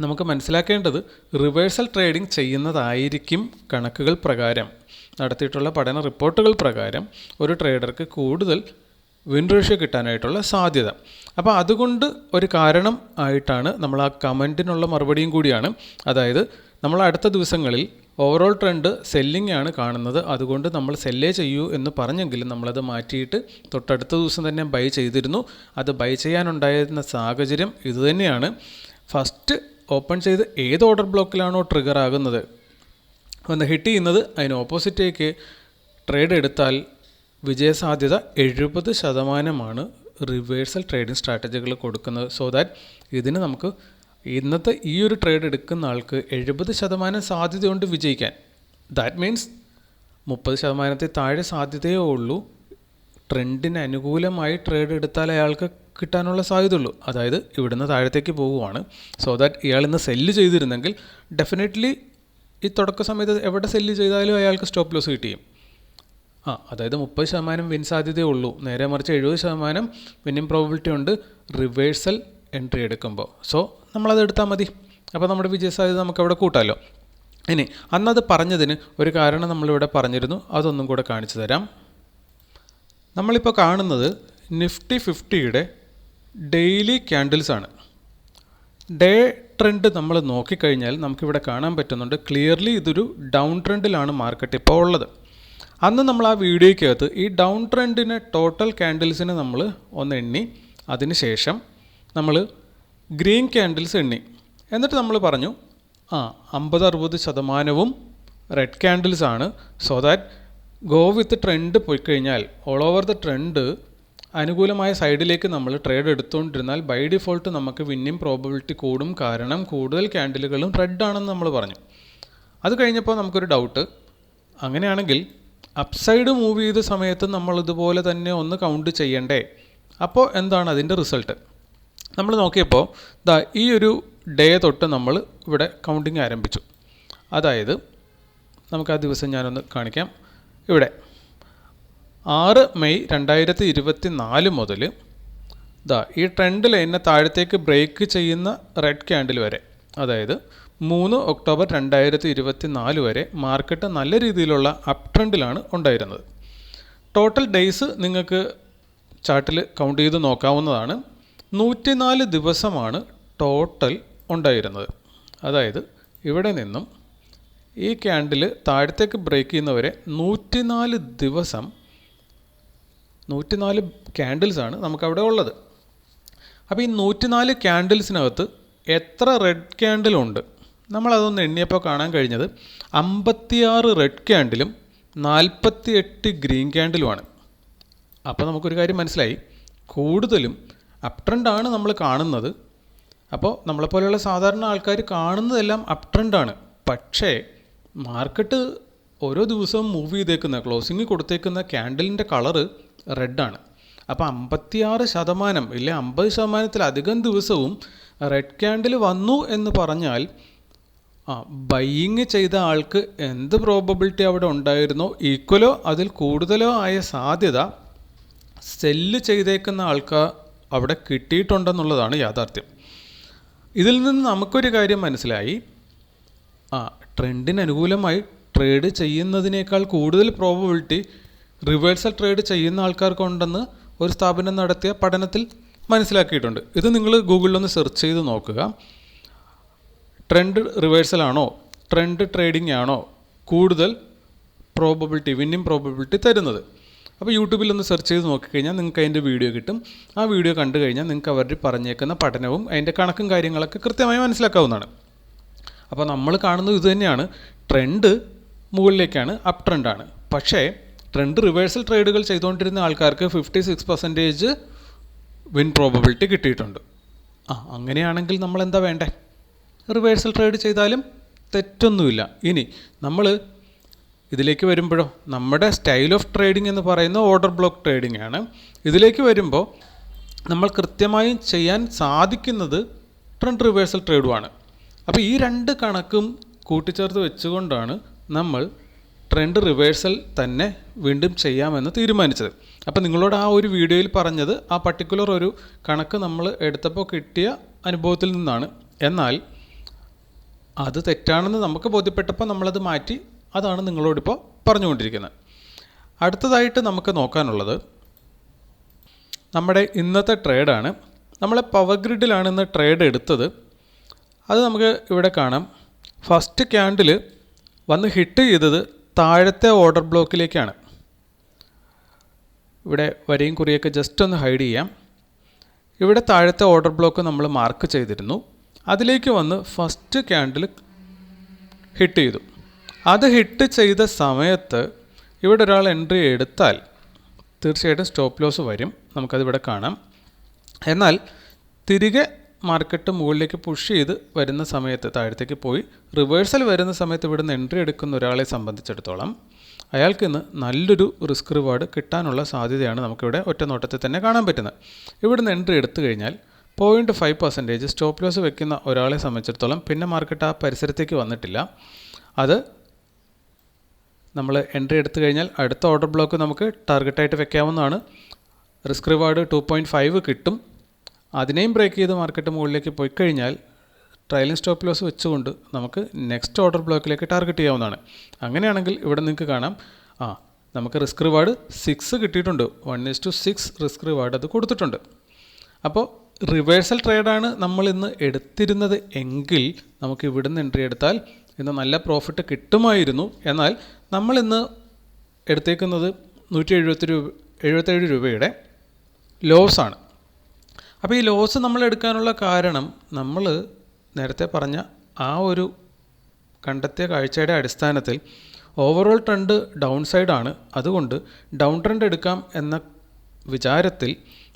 നമുക്ക് മനസ്സിലാക്കേണ്ടത് റിവേഴ്സൽ ട്രേഡിംഗ് ചെയ്യുന്നതായിരിക്കും കണക്കുകൾ പ്രകാരം. നടത്തിയിട്ടുള്ള പഠന റിപ്പോർട്ടുകൾ പ്രകാരം ഒരു ട്രേഡർക്ക് കൂടുതൽ വിൻ കിട്ടാനായിട്ടുള്ള സാധ്യത. അപ്പോൾ അതുകൊണ്ട് ഒരു കാരണം ആയിട്ടാണ് നമ്മൾ ആ കമന്റിനുള്ള മറുപടിയും കൂടിയാണ്. അതായത് നമ്മൾ അടുത്ത ദിവസങ്ങളിൽ ഓവറോൾ ട്രെൻഡ് സെല്ലിംഗ് ആണ് കാണുന്നത്. അതുകൊണ്ട് നമ്മൾ സെല്ലേ ചെയ്യൂ എന്ന് പറഞ്ഞെങ്കിലും നമ്മളത് മാറ്റിയിട്ട് തൊട്ടടുത്ത ദിവസം തന്നെ ബൈ ചെയ്തിരുന്നു. അത് ബൈ ചെയ്യാനുണ്ടായിരുന്ന സാഹചര്യം ഇതുതന്നെയാണ് ഫസ്റ്റ് ഓപ്പൺ ചെയ്ത് ഏത് ഓർഡർ ബ്ലോക്കിലാണോ ട്രിഗർ ആകുന്നത്? വന്ന് ഹിറ്റ് ചെയ്യുന്നത് അതിന് ഓപ്പോസിറ്റേക്ക് ട്രേഡ് എടുത്താൽ വിജയസാധ്യത എഴുപത് ശതമാനമാണ് റിവേഴ്സൽ ട്രേഡിംഗ് സ്ട്രാറ്റജികൾ കൊടുക്കുന്നത്. സോ ദാറ്റ് ഇതിന് നമുക്ക് ഇന്നത്തെ ഈ ഒരു ട്രേഡ് എടുക്കുന്ന ആൾക്ക് എഴുപത് ശതമാനം സാധ്യതയുണ്ട് വിജയിക്കാൻ. ദാറ്റ് മീൻസ് മുപ്പത് ശതമാനത്തിൽ താഴെ സാധ്യതയേ ഉള്ളൂ. ട്രെൻഡിന് അനുകൂലമായി ട്രേഡ് എടുത്താൽ അയാൾക്ക് കിട്ടാനുള്ള സാധ്യതയുള്ളൂ. അതായത് ഇവിടുന്ന് താഴത്തേക്ക് പോവുകയാണ്. സോ ദാറ്റ് ഇയാൾ ഇന്ന് സെല്ല് ചെയ്തിരുന്നെങ്കിൽ ഡെഫിനറ്റ്ലി ഈ തുടക്ക സമയത്ത് എവിടെ സെല്ല് ചെയ്താലും അയാൾക്ക് സ്റ്റോപ്പ് ലോസ് കിട്ടിയും. ആ അതായത് മുപ്പത് ശതമാനം വിൻ സാധ്യതയേ ഉള്ളൂ. നേരെ മറിച്ച് എഴുപത് ശതമാനം വിന്നിങ് പ്രോബിലിറ്റി ഉണ്ട്. റിവേഴ്സൽ എൻട്രി എടുക്കുമ്പോൾ സോ നമ്മളത് എടുത്താൽ മതി. അപ്പോൾ നമ്മുടെ വിജയ സാധ്യത നമുക്ക് അവിടെ കൂട്ടാലോ. ഇനി അന്നത് പറഞ്ഞതിന് ഒരു കാരണം നമ്മളിവിടെ പറഞ്ഞിരുന്നു. അതൊന്നും കൂടെ കാണിച്ചു തരാം. നമ്മളിപ്പോൾ കാണുന്നത് നിഫ്റ്റി ഫിഫ്റ്റിയുടെ ഡെയിലി ക്യാൻഡിൽസ് ആണ്. ഡേ ട്രെൻഡ് നമ്മൾ നോക്കിക്കഴിഞ്ഞാൽ നമുക്കിവിടെ കാണാൻ പറ്റുന്നുണ്ട്. ക്ലിയർലി ഇതൊരു ഡൗൺ ട്രെൻഡിലാണ് മാർക്കറ്റ് ഇപ്പോൾ ഉള്ളത്. അന്ന് നമ്മൾ ആ വീഡിയോയ്ക്കകത്ത് ഈ ഡൗൺ ട്രെൻഡിന് ടോട്ടൽ ക്യാൻഡിൽസിന് നമ്മൾ ഒന്ന് എണ്ണി. അതിനുശേഷം നമ്മൾ ഗ്രീൻ ക്യാൻഡിൽസ് എണ്ണി. എന്നിട്ട് നമ്മൾ പറഞ്ഞു ആ അമ്പത് അറുപത് ശതമാനവും റെഡ് ക്യാൻഡിൽസ് ആണ്. So that go with trend പോയി കഴിഞ്ഞാൽ ഓൾ ഓവർ ദ ട്രെൻഡ് അനുകൂലമായ സൈഡിലേക്ക് നമ്മൾ ട്രേഡ് എടുത്തുകൊണ്ടിരുന്നാൽ ബൈ ഡിഫോൾട്ട് നമുക്ക് വിന്നിങ് പ്രോബബിലിറ്റി കൂടും. കാരണം കൂടുതൽ ക്യാൻഡിലുകളും റെഡ് ആണെന്ന് നമ്മൾ പറഞ്ഞു. അത് കഴിഞ്ഞപ്പോൾ നമുക്കൊരു ഡൗട്ട് അങ്ങനെയാണെങ്കിൽ അപ്സൈഡ് മൂവ് ചെയ്ത സമയത്ത് നമ്മൾ ഇതുപോലെ തന്നെ ഒന്ന് കൗണ്ട് ചെയ്യണ്ടേ? അപ്പോൾ എന്താണ് അതിന്റെ റിസൾട്ട് നമ്മൾ നോക്കിയപ്പോൾ ദാ ഈ ഒരു ഡേ തൊട്ട് നമ്മൾ ഇവിടെ കൗണ്ടിങ് ആരംഭിച്ചു. അതായത് നമുക്ക് ആ ദിവസം ഞാനൊന്ന് കാണിക്കാം. ഇവിടെ ആറ് മെയ് രണ്ടായിരത്തി ഇരുപത്തി നാല് മുതൽ ഇതാ ഈ ട്രെൻഡ് ലൈനിനെ താഴത്തേക്ക് ബ്രേക്ക് ചെയ്യുന്ന റെഡ് ക്യാൻഡിൽ വരെ. അതായത് മൂന്ന് ഒക്ടോബർ രണ്ടായിരത്തി ഇരുപത്തി നാല് വരെ മാർക്കറ്റ് നല്ല രീതിയിലുള്ള അപ് ട്രെൻഡിലാണ് ഉണ്ടായിരുന്നത്. ടോട്ടൽ ഡേയ്സ് നിങ്ങൾക്ക് ചാർട്ടിൽ കൗണ്ട് ചെയ്ത് നോക്കാവുന്നതാണ്. നൂറ്റിനാല് ദിവസമാണ് ടോട്ടൽ ഉണ്ടായിരുന്നത്. അതായത് ഇവിടെ നിന്നും ഈ ക്യാൻഡിൽ താഴത്തേക്ക് ബ്രേക്ക് ചെയ്യുന്നവരെ നൂറ്റിനാല് ദിവസം നൂറ്റിനാല് ക്യാൻഡിൽസാണ് നമുക്കവിടെ ഉള്ളത്. അപ്പോൾ ഈ നൂറ്റിനാല് ക്യാൻഡിൽസിനകത്ത് എത്ര റെഡ് ക്യാൻഡിലുണ്ട് നമ്മളതൊന്ന് എണ്ണിയപ്പോൾ കാണാൻ കഴിഞ്ഞത് അമ്പത്തിയാറ് റെഡ് ക്യാൻഡിലും നാൽപ്പത്തി എട്ട് ഗ്രീൻ ക്യാൻഡിലുമാണ് അപ്പോൾ നമുക്കൊരു കാര്യം മനസ്സിലായി. കൂടുതലും അപ് ട്രെൻഡാണ് നമ്മൾ കാണുന്നത്. അപ്പോൾ നമ്മളെപ്പോലെയുള്ള സാധാരണ ആൾക്കാർ കാണുന്നതെല്ലാം അപ് ട്രെൻഡാണ് പക്ഷേ മാർക്കറ്റ് ഓരോ ദിവസവും മൂവ് ചെയ്തേക്കുന്ന ക്ലോസിങ് കൊടുത്തേക്കുന്ന ക്യാൻഡിലിന്റെ കളറ് റെഡാണ്. അപ്പോൾ അമ്പത്തിയാറ് ശതമാനം ഇല്ലെ അമ്പത് ശതമാനത്തിലധികം ദിവസവും റെഡ് ക്യാൻഡിൽ വന്നു എന്ന് പറഞ്ഞാൽ ആ ബൈയിങ് ചെയ്ത ആൾക്ക് എന്ത് പ്രോബബിലിറ്റി അവിടെ ഉണ്ടായിരുന്നോ? ഈക്വലോ അതിൽ കൂടുതലോ ആയ സാധ്യത സെല്ല് ചെയ്തേക്കുന്ന ആൾക്ക് അവിടെ കിട്ടിയിട്ടുണ്ടെന്നുള്ളതാണ് യാഥാർത്ഥ്യം. ഇതിൽ നിന്ന് നമുക്കൊരു കാര്യം മനസ്സിലായി. ആ ട്രെൻഡിന് അനുകൂലമായി ട്രേഡ് ചെയ്യുന്നതിനേക്കാൾ കൂടുതൽ പ്രോബബിലിറ്റി റിവേഴ്സൽ ട്രേഡ് ചെയ്യുന്ന ആൾക്കാർക്കുണ്ടെന്ന് ഒരു സ്ഥാപനം നടത്തിയ പഠനത്തിൽ മനസ്സിലാക്കിയിട്ടുണ്ട്. ഇത് നിങ്ങൾ ഗൂഗിളിലൊന്ന് സെർച്ച് ചെയ്ത് നോക്കുക. ട്രെൻഡ് റിവേഴ്സൽ ആണോ? ട്രെൻഡ് ട്രേഡിംഗ് ആണോ? കൂടുതൽ പ്രോബബിലിറ്റി വിന്നിങ് പ്രോബബിലിറ്റി തരുന്നത്. അപ്പോൾ യൂട്യൂബിൽ ഒന്ന് സെർച്ച് ചെയ്ത് നോക്കിക്കഴിഞ്ഞാൽ നിങ്ങൾക്ക് അതിന്റെ വീഡിയോ കിട്ടും. ആ വീഡിയോ കണ്ടു കഴിഞ്ഞാൽ നിങ്ങൾക്ക് അവർ പറഞ്ഞേക്കുന്ന പഠനവും അതിന്റെ കണക്കും കാര്യങ്ങളൊക്കെ കൃത്യമായി മനസ്സിലാക്കാവുന്നതാണ്. അപ്പോൾ നമ്മൾ കാണുന്നത് ഇതുതന്നെയാണ് ട്രെൻഡ് മുകളിലേക്കാണ് അപ് ട്രെൻഡാണ് പക്ഷേ ട്രെൻഡ് റിവേഴ്സൽ ട്രേഡുകൾ ചെയ്തുകൊണ്ടിരുന്ന ആൾക്കാർക്ക് fifty six percentage win probability കിട്ടിയിട്ടുണ്ട്. ആ അങ്ങനെയാണെങ്കിൽ നമ്മൾ എന്താ വേണ്ടേ? റിവേഴ്സൽ ട്രേഡ് ചെയ്താലും തെറ്റൊന്നുമില്ല. ഇനി നമ്മൾ ഇതിലേക്ക് വരുമ്പോഴോ നമ്മുടെ സ്റ്റൈൽ ഓഫ് ട്രേഡിംഗ് എന്ന് പറയുന്ന ഓർഡർ ബ്ലോക്ക് ട്രേഡിംഗ് ആണ്. ഇതിലേക്ക് വരുമ്പോൾ നമ്മൾ കൃത്യമായും ചെയ്യാൻ സാധിക്കുന്നത് ട്രെൻഡ് റിവേഴ്സൽ ട്രേഡുമാണ് അപ്പോൾ ഈ രണ്ട് കണക്കും കൂട്ടിച്ചേർത്ത് വെച്ചുകൊണ്ടാണ് നമ്മൾ ട്രെൻഡ് റിവേഴ്സൽ തന്നെ വീണ്ടും ചെയ്യാമെന്ന് തീരുമാനിച്ചത്. അപ്പോൾ നിങ്ങളോട് ആ ഒരു വീഡിയോയിൽ പറഞ്ഞത് ആ പർട്ടിക്കുലർ ഒരു കണക്ക് നമ്മൾ എടുത്തപ്പോൾ കിട്ടിയ അനുഭവത്തിൽ നിന്നാണ്. എന്നാൽ അത് തെറ്റാണെന്ന് നമുക്ക് ബോധ്യപ്പെട്ടപ്പോൾ നമ്മളത് മാറ്റി അതാണ് നിങ്ങളോടിപ്പോൾ പറഞ്ഞുകൊണ്ടിരിക്കുന്നത്. അടുത്തതായിട്ട് നമുക്ക് നോക്കാനുള്ളത് നമ്മുടെ ഇന്നത്തെ ട്രേഡാണ് നമ്മളെ പവർ ഗ്രിഡിലാണ് ഇന്ന് ട്രേഡ് എടുത്തത്. അത് നമുക്ക് ഇവിടെ കാണാം. ഫസ്റ്റ് ക്യാൻഡിൽ വന്ന് ഹിറ്റ് ചെയ്തത് താഴത്തെ ഓർഡർ ബ്ലോക്കിലേക്കാണ് ഇവിടെ വരയും കുറിയൊക്കെ ജസ്റ്റ് ഒന്ന് ഹൈഡ് ചെയ്യാം. ഇവിടെ താഴത്തെ ഓർഡർ ബ്ലോക്ക് നമ്മൾ മാർക്ക് ചെയ്തിരുന്നു. അതിലേക്ക് വന്ന് ഫസ്റ്റ് ക്യാൻഡിൽ ഹിറ്റ് ചെയ്തു. അത് ഹിറ്റ് ചെയ്ത സമയത്ത് ഇവിടെ ഒരാൾ എൻട്രി എടുത്താൽ തീർച്ചയായിട്ടും സ്റ്റോപ്പ് ലോസ് വരും. നമുക്കതിവിടെ കാണാം. എന്നാൽ തിരികെ മാർക്കറ്റ് മുകളിലേക്ക് പുഷ് ചെയ്ത് വരുന്ന സമയത്ത് താഴത്തേക്ക് പോയി. റിവേഴ്സൽ വരുന്ന സമയത്ത് ഇവിടുന്ന് എൻട്രി എടുക്കുന്ന ഒരാളെ സംബന്ധിച്ചിടത്തോളം അയാൾക്ക് ഇന്ന് നല്ലൊരു റിസ്ക് റിവാർഡ് കിട്ടാനുള്ള സാധ്യതയാണ് നമുക്കിവിടെ ഒറ്റ നോട്ടത്തിൽ തന്നെ കാണാൻ പറ്റുന്നത്. ഇവിടുന്ന് എൻട്രി എടുത്തു കഴിഞ്ഞാൽ point five percentage stop loss വെക്കുന്ന ഒരാളെ സംബന്ധിച്ചിടത്തോളം പിന്നെ മാർക്കറ്റ് ആ പരിസരത്തേക്ക് വന്നിട്ടില്ല. അത് നമ്മൾ എൻട്രി എടുത്തു കഴിഞ്ഞാൽ അടുത്ത ഓർഡർ ബ്ലോക്ക് നമുക്ക് ടാർഗറ്റായിട്ട് വെക്കാവുന്നതാണ്. Risk reward two point five കിട്ടും. അതിനെയും ബ്രേക്ക് ചെയ്ത് മാർക്കറ്റ് മുകളിലേക്ക് പോയി കഴിഞ്ഞാൽ ട്രയലിംഗ് സ്റ്റോപ്പ് ലോസ് വെച്ചുകൊണ്ട് നമുക്ക് നെക്സ്റ്റ് ഓർഡർ ബ്ലോക്കിലേക്ക് ടാർഗറ്റ് ചെയ്യാവുന്നതാണ്. അങ്ങനെയാണെങ്കിൽ ഇവിടെ നിങ്ങൾക്ക് കാണാം. ആ നമുക്ക് റിസ്ക് റിവാർഡ് സിക്സ് കിട്ടിയിട്ടുണ്ട്. One is to six risk reward അത് കൊടുത്തിട്ടുണ്ട്. അപ്പോൾ റിവേഴ്സൽ ട്രേഡാണ് നമ്മൾ ഇന്ന് എടുത്തിരുന്നത് എങ്കിൽ നമുക്ക് ഇവിടുന്ന് എൻട്രി എടുത്താൽ ഇന്ന് നല്ല പ്രോഫിറ്റ് കിട്ടുമായിരുന്നു. എന്നാൽ നമ്മൾ ഇന്ന് എടുത്തേക്കുന്നത് നൂറ്റി എഴുപത്തി രൂപ എഴുപത്തേഴ് രൂപയുടെ ലോസാണ് അപ്പോൾ ഈ ലോസ് നമ്മൾ എടുക്കാനുള്ള കാരണം നമ്മൾ നേരത്തെ പറഞ്ഞ ആ ഒരു കണ്ടെത്തിയ കാഴ്ചയുടെ അടിസ്ഥാനത്തിൽ ഓവറോൾ ട്രെൻഡ് ഡൗൺ സൈഡാണ് അതുകൊണ്ട് ഡൗൺ ട്രെൻഡ് എടുക്കാം എന്ന വിചാരത്തിൽ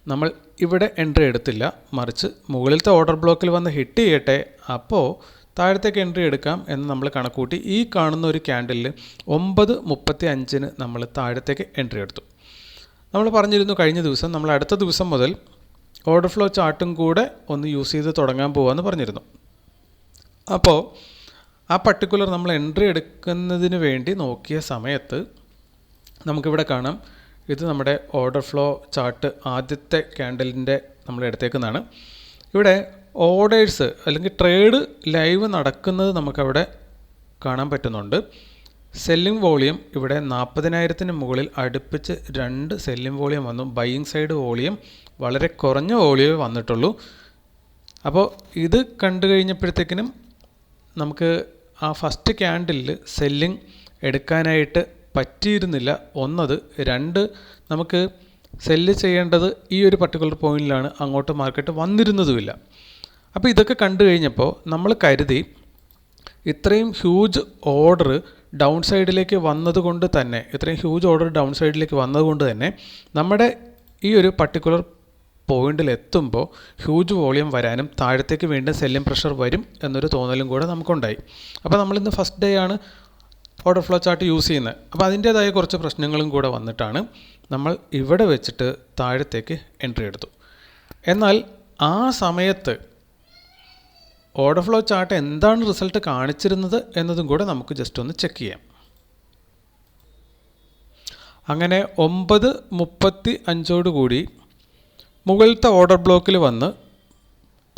നമ്മൾ ഇവിടെ എൻട്രി എടുത്തില്ല. മറിച്ച് മുകളിലത്തെ ഓർഡർ ബ്ലോക്കിൽ വന്ന് ഹിറ്റ് ചെയ്യട്ടെ. അപ്പോൾ താഴത്തേക്ക് എൻട്രി എടുക്കാം എന്ന് നമ്മൾ കണക്കൂട്ടി ഈ കാണുന്ന ഒരു ക്യാൻഡലിൽ ഒമ്പത് മുപ്പത്തി അഞ്ചിന് നമ്മൾ താഴത്തേക്ക് എൻട്രി എടുത്തു. നമ്മൾ പറഞ്ഞിരുന്നു കഴിഞ്ഞ ദിവസം നമ്മൾ അടുത്ത ദിവസം മുതൽ ഓർഡർ ഫ്ലോ ചാർട്ടും കൂടെ ഒന്ന് യൂസ് ചെയ്ത് തുടങ്ങാൻ പോകാമെന്ന് പറഞ്ഞിരുന്നു. അപ്പോൾ ആ പർട്ടിക്കുലർ നമ്മൾ എൻട്രി എടുക്കുന്നതിന് വേണ്ടി നോക്കിയ സമയത്ത് നമുക്കിവിടെ കാണാം. ഇത് നമ്മുടെ ഓർഡർ ഫ്ലോ ചാർട്ട് ആദ്യത്തെ ക്യാൻഡലിന്റെ നമ്മൾ എടുത്തേക്കുന്നതാണ് ഇവിടെ ഓർഡേഴ്സ് അല്ലെങ്കിൽ ട്രേഡ് ലൈവ് നടക്കുന്നത് നമുക്കവിടെ കാണാൻ പറ്റുന്നുണ്ട്. സെല്ലിംഗ് വോളിയം ഇവിടെ നാൽപ്പതിനായിരത്തിന് മുകളിൽ അടുപ്പിച്ച് രണ്ട് സെല്ലിംഗ് വോളിയം വന്നു. ബൈയിങ് സൈഡ് വോളിയം വളരെ കുറഞ്ഞ വോളിയമേ വന്നിട്ടുള്ളൂ. അപ്പോൾ ഇത് കണ്ടു കഴിഞ്ഞപ്പോഴത്തേക്കിനും നമുക്ക് ആ ഫസ്റ്റ് ക്യാൻഡിലിൽ സെല്ലിങ് എടുക്കാനായിട്ട് പറ്റിയിരുന്നില്ല. ഒന്നത് രണ്ട് നമുക്ക് സെല്ല് ചെയ്യേണ്ടത് ഈ ഒരു പർട്ടിക്കുലർ പോയിന്റിലാണ് അങ്ങോട്ട് മാർക്കറ്റ് വന്നിരുന്നതുമില്ല. അപ്പോൾ ഇതൊക്കെ കണ്ടു കഴിഞ്ഞപ്പോൾ നമ്മൾ കരുതി ഇത്രയും ഹ്യൂജ് ഓർഡർ ഡൗൺ സൈഡിലേക്ക് വന്നതുകൊണ്ട് തന്നെ ഇത്രയും ഹ്യൂജ് ഓർഡർ ഡൗൺ സൈഡിലേക്ക് വന്നതുകൊണ്ട് തന്നെ നമ്മുടെ ഈ ഒരു പർട്ടിക്കുലർ പോയിന്റിൽ എത്തുമ്പോൾ ഹ്യൂജ് വോളിയം വരാനും താഴത്തേക്ക് വീണ്ടും സെല്ലിംഗ് പ്രഷർ വരും എന്നൊരു തോന്നലും കൂടെ നമുക്കുണ്ടായി. അപ്പോൾ നമ്മളിന്ന് ഫസ്റ്റ് ഡേ ആണ് ഓർഡർ ഫ്ലോ ചാർട്ട് യൂസ് ചെയ്യുന്നത്. അപ്പോൾ അതിന്റേതായ കുറച്ച് പ്രശ്നങ്ങളും കൂടെ വന്നിട്ടാണ് നമ്മൾ ഇവിടെ വെച്ചിട്ട് താഴത്തേക്ക് എൻട്രി എടുത്തു. എന്നാൽ ആ സമയത്ത് ഓർഡർ ഫ്ലോ ചാർട്ട് എന്താണ് റിസൾട്ട് കാണിച്ചിരുന്നത് എന്നതും കൂടെ നമുക്ക് ജസ്റ്റ് ഒന്ന് ചെക്ക് ചെയ്യാം. അങ്ങനെ ഒമ്പത് മുപ്പത്തി അഞ്ചോടുകൂടി മുകളിലത്തെ ഓർഡർ ബ്ലോക്കിൽ വന്ന്